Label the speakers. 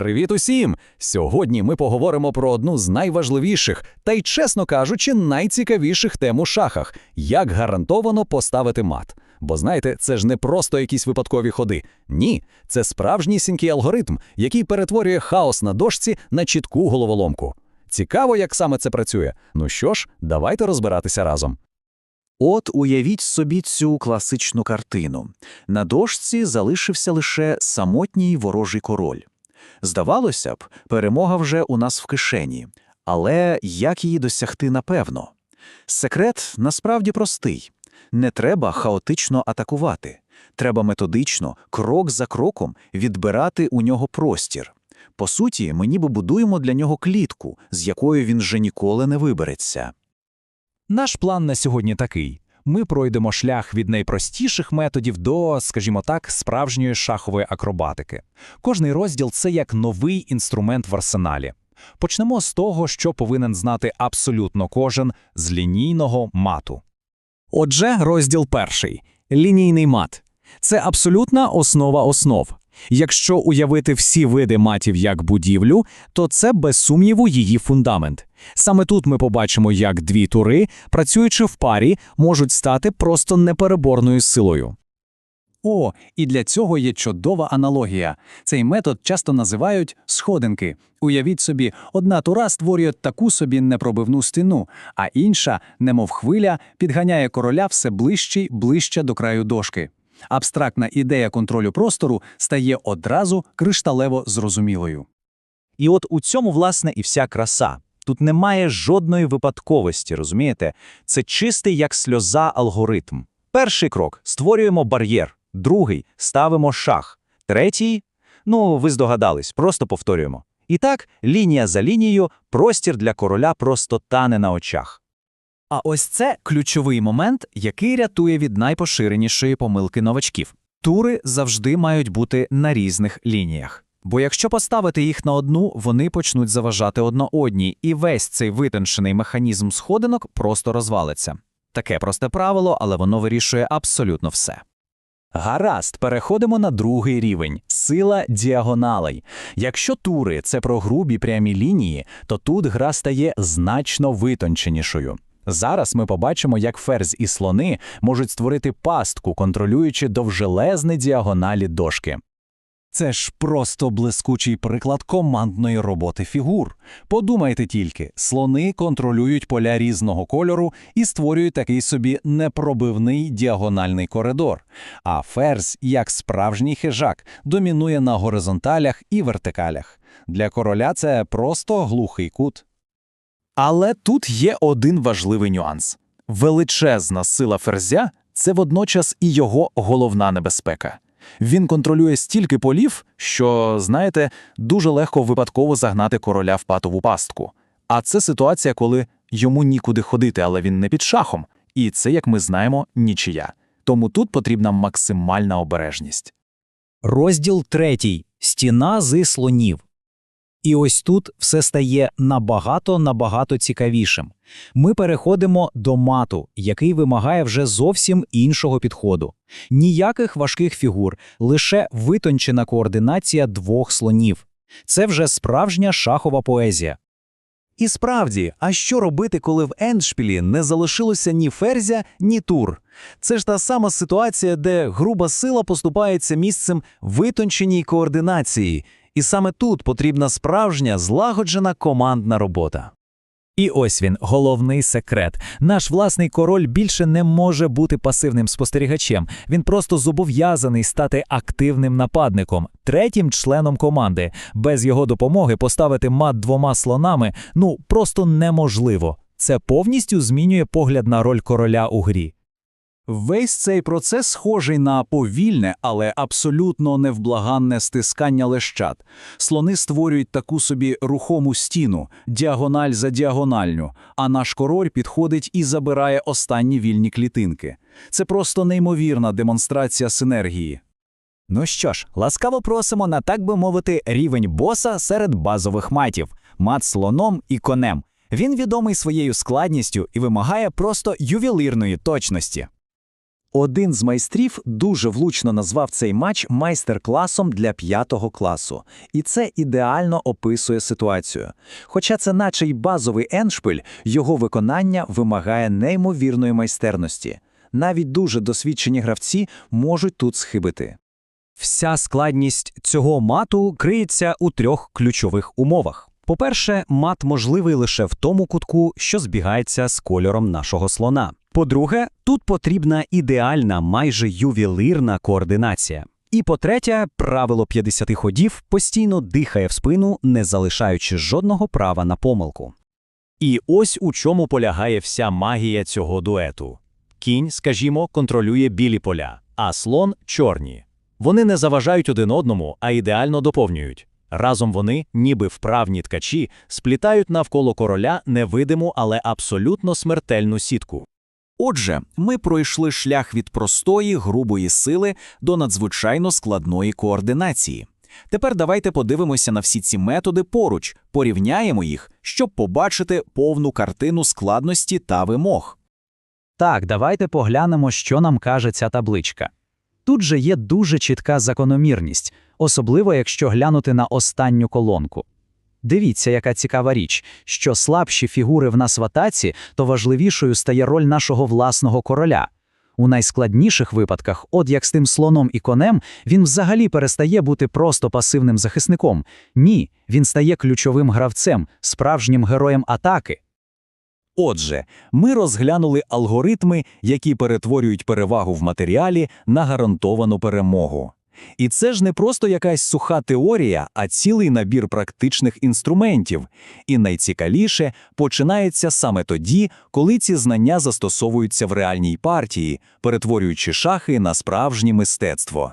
Speaker 1: Привіт усім! Сьогодні ми поговоримо про одну з найважливіших та й, чесно кажучи, найцікавіших тем у шахах як гарантовано поставити мат. Бо знаєте, це ж не просто якісь випадкові ходи. Ні, це справжнісінький алгоритм, який перетворює хаос на дошці на чітку головоломку. Цікаво, як саме це працює. Ну що ж, давайте розбиратися разом.
Speaker 2: От уявіть собі цю класичну картину. На дошці залишився лише самотній ворожий король. Здавалося б, перемога вже у нас в кишені. Але як її досягти напевно? Секрет насправді простий. Не треба хаотично атакувати. Треба методично, крок за кроком відбирати у нього простір. По суті, ми ніби будуємо для нього клітку, з якою він вже ніколи не вибереться.
Speaker 3: Наш план на сьогодні такий: ми пройдемо шлях від найпростіших методів до, скажімо так, справжньої шахової акробатики. Кожний розділ це як новий інструмент в арсеналі. Почнемо з того, що повинен знати абсолютно кожен з лінійного мату.
Speaker 4: Отже, розділ перший лінійний мат. Це абсолютна основа основ. Якщо уявити всі види матів як будівлю, то це без сумніву її фундамент. Саме тут ми побачимо, як дві тури, працюючи в парі, можуть стати просто непереборною силою.
Speaker 5: О, і для цього є чудова аналогія. Цей метод часто називають сходинки. Уявіть собі, одна тура створює таку собі непробивну стіну, а інша, немов хвиля, підганяє короля все ближче й ближче до краю дошки. Абстрактна ідея контролю простору стає одразу кришталево зрозумілою.
Speaker 6: І от у цьому, власне, і вся краса. Тут немає жодної випадковості, розумієте? Це чистий як сльоза алгоритм. Перший крок створюємо бар'єр, другий ставимо шах, третій ну, ви здогадались, просто повторюємо. І так, лінія за лінією, простір для короля просто тане на очах.
Speaker 4: А ось це ключовий момент, який рятує від найпоширенішої помилки новачків. Тури завжди мають бути на різних лініях. Бо якщо поставити їх на одну, вони почнуть заважати одна одній, і весь цей витончений механізм сходинок просто розвалиться. Таке просте правило, але воно вирішує абсолютно все. Гаразд, переходимо на другий рівень сила діагоналей. Якщо тури це про грубі прямі лінії, то тут гра стає значно витонченішою. Зараз ми побачимо, як ферзь і слони можуть створити пастку, контролюючи довжелезні діагоналі дошки. Це ж просто блискучий приклад командної роботи фігур. Подумайте тільки, слони контролюють поля різного кольору і створюють такий собі непробивний діагональний коридор. А ферзь, як справжній хижак, домінує на горизонталях і вертикалях. Для короля це просто глухий кут. Але тут є один важливий нюанс: величезна сила ферзя це водночас і його головна небезпека. Він контролює стільки полів, що, знаєте, дуже легко випадково загнати короля в патову пастку. А це ситуація, коли йому нікуди ходити, але він не під шахом. І це, як ми знаємо, нічия. Тому тут потрібна максимальна обережність.
Speaker 3: Розділ третій стіна зі слонів. І ось тут все стає набагато набагато цікавішим. Ми переходимо до мату, який вимагає вже зовсім іншого підходу. Ніяких важких фігур, лише витончена координація двох слонів. Це вже справжня шахова поезія.
Speaker 2: І справді, а що робити, коли в ендшпілі не залишилося ні ферзя, ні тур? Це ж та сама ситуація, де груба сила поступається місцем витонченій координації, і саме тут потрібна справжня злагоджена командна робота.
Speaker 4: І ось він, головний секрет. Наш власний король більше не може бути пасивним спостерігачем. Він просто зобов'язаний стати активним нападником, третім членом команди. Без його допомоги поставити мат двома слонами ну просто неможливо. Це повністю змінює погляд на роль короля у грі.
Speaker 5: Весь цей процес схожий на повільне, але абсолютно невблаганне стискання лещат. Слони створюють таку собі рухому стіну, діагональ за діагональню, а наш король підходить і забирає останні вільні клітинки. Це просто неймовірна демонстрація синергії.
Speaker 4: Ну що ж, ласкаво просимо на так би мовити рівень боса серед базових матів мат слоном і конем. Він відомий своєю складністю і вимагає просто ювелірної точності.
Speaker 2: Один з майстрів дуже влучно назвав цей матч майстер-класом для п'ятого класу, і це ідеально описує ситуацію. Хоча це наче й базовий еншпиль, його виконання вимагає неймовірної майстерності. Навіть дуже досвідчені гравці можуть тут схибити.
Speaker 3: Вся складність цього мату криється у трьох ключових умовах. По-перше, мат можливий лише в тому кутку, що збігається з кольором нашого слона. По-друге, тут потрібна ідеальна, майже ювелирна координація. І по-третє, правило 50 ходів постійно дихає в спину, не залишаючи жодного права на помилку.
Speaker 6: І ось у чому полягає вся магія цього дуету. Кінь, скажімо, контролює білі поля, а слон чорні. Вони не заважають один одному, а ідеально доповнюють. Разом вони, ніби вправні ткачі, сплітають навколо короля невидиму, але абсолютно смертельну сітку.
Speaker 2: Отже, ми пройшли шлях від простої, грубої сили до надзвичайно складної координації. Тепер давайте подивимося на всі ці методи поруч, порівняємо їх, щоб побачити повну картину складності та вимог.
Speaker 3: Так, давайте поглянемо, що нам каже ця табличка. Тут же є дуже чітка закономірність, особливо якщо глянути на останню колонку. Дивіться, яка цікава річ, що слабші фігури в нас в атаці, то важливішою стає роль нашого власного короля. У найскладніших випадках, от як з тим слоном і конем, він взагалі перестає бути просто пасивним захисником. Ні, він стає ключовим гравцем, справжнім героєм атаки.
Speaker 6: Отже, ми розглянули алгоритми, які перетворюють перевагу в матеріалі на гарантовану перемогу. І це ж не просто якась суха теорія, а цілий набір практичних інструментів. І найцікавіше починається саме тоді, коли ці знання застосовуються в реальній партії, перетворюючи шахи на справжнє мистецтво.